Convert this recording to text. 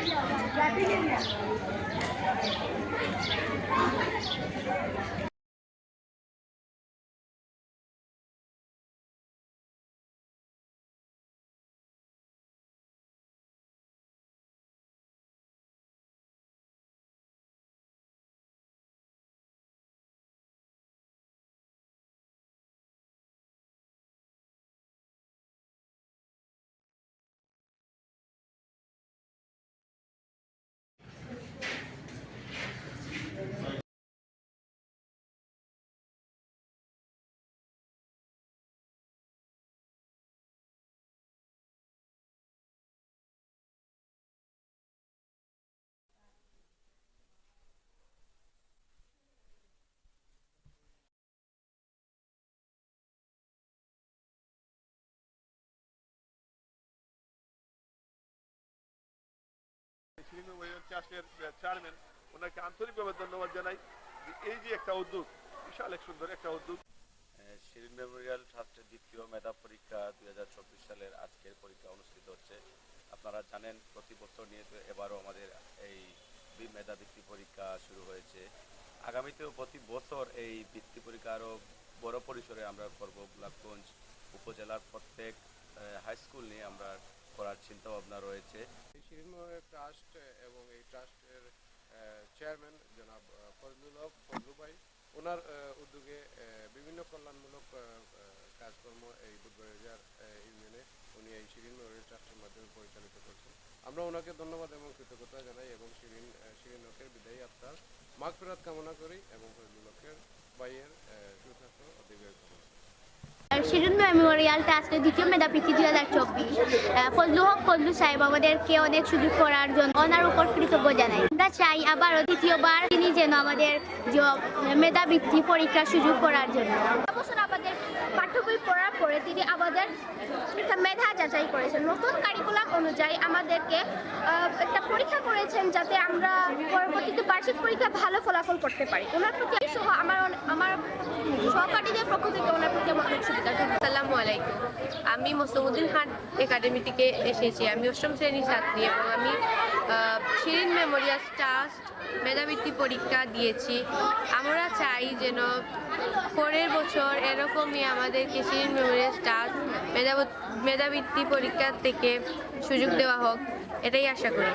Thank you. Chairman ওনাকে আন্তরিকভাবে ধন্যবাদ জানাই এই যে একটা উদ্যোগ, বিশাল এক সুন্দর একটা উদ্যোগ। শিরিন মেমোরিয়াল ট্রাস্টের দ্বিতীয় মেধা পরীক্ষা দুই সালের আজকের পরীক্ষা অনুষ্ঠিত হচ্ছে। আপনারা জানেন, প্রতি বছর নিয়ে এবারও আমাদের এই মেধা বৃত্তি পরীক্ষা শুরু হয়েছে। আগামীতেও প্রতি বছর এই বৃত্তি পরীক্ষা আরও বড় পরিসরে আমরা করব। গোলাপগঞ্জ উপজেলার প্রত্যেক হাই স্কুল নিয়ে আমরা করার চিন্তা ভাবনা রয়েছে। এই শিরিন ট্রাস্ট এবং এই ট্রাস্টের চেয়ারম্যান জনাব ফজলুল হক ফজলু ভাই, ওনার উদ্যোগে বিভিন্ন কল্যাণমূলক কাজকর্ম এই বুধবাজার ইউনিয়নে উনি এই শিরিন মেমোরিয়াল ট্রাস্টের মাধ্যমে পরিচালিত করছেন। আমরা ওনাকে ধন্যবাদ এবং কৃতজ্ঞতা মেমোরিয়াল আসলে দ্বিতীয় মেধাবৃত্তি দুই হাজার চব্বিশ। ফজলু হক, ফজলু সাহেব আমাদেরকে অনেক সুযোগ করার জন্য ওনার উপর কৃতজ্ঞ জানাই। আমরা চাই আবারও দ্বিতীয়বার তিনি যেন আমাদের মেধাবৃত্তি পরীক্ষার সুযোগ করার জন্য বছর আমাদের পাঠ্য বই পড়ার পরে তিনি আমাদের একটা মেধা যাচাই করেছেন। নতুন কারিকুলাম অনুযায়ী আমাদেরকে একটা পরীক্ষা করেছেন যাতে আমরা পরবর্তীতে বার্ষিক পরীক্ষা ভালো ফলাফল করতে পারি। ওনার প্রতি সহ আমার আমার সহপাঠীদের পক্ষ থেকে ওনার প্রতি আমার অনেক সুবিধা আসসালামু আলাইকুম। আমি মোসামুদ্দিন খান একাডেমি থেকে এসেছি। আমি অষ্টম শ্রেণির ছাত্রী এবং আমি শিরিন মেমোরিয়াল ট্রাস্ট মেধাবৃত্তি পরীক্ষা দিয়েছি। আমরা চাই যেন পরের বছর এরকমই আমাদেরকে শিরিন মেমোরিয়াল ট্রাস্ট মেধাবৃত্তি পরীক্ষা থেকে সুযোগ দেওয়া হোক, এটাই আশা করি।